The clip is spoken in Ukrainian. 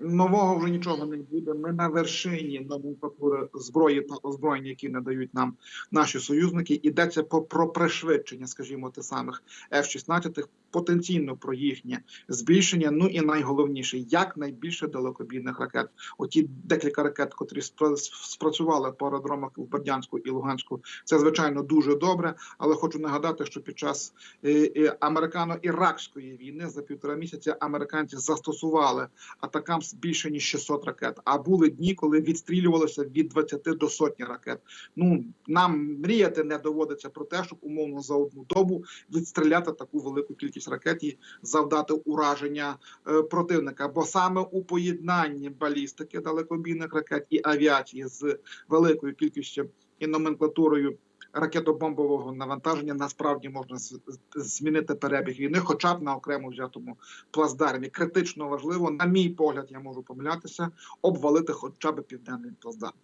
Нового вже нічого не буде. Ми на вершині номенклатури зброї та озброєння, які надають нам наші союзники. Йдеться по про пришвидшення, скажімо, тих самих F-16, потенційно про їхнє збільшення. Ну і найголовніше, як найбільше далекобійних ракет. Оті декілька ракет, котрі спрацювали по аеродромах в Бердянську і Луганську, це звичайно дуже добре. Але хочу нагадати, що під час е, е, американо-іракської війни за півтора місяця американці застосували атакам більше ніж 600 ракет. А були дні, коли відстрілювалося від 20 до сотні ракет. Ну нам мріяти не доводиться про те, щоб умовно за одну добу відстріляти таку велику кількість ракет і завдати ураження е, противника. Бо саме у поєднанні балістики далекобійних ракет і авіації з великою кількістю і номенклатурою ракетобомбового навантаження насправді можна змінити перебіг війни, хоча б на окремо взятому плацдармі. Критично важливо, на мій погляд, я можу помилятися, обвалити хоча б південний плацдарм.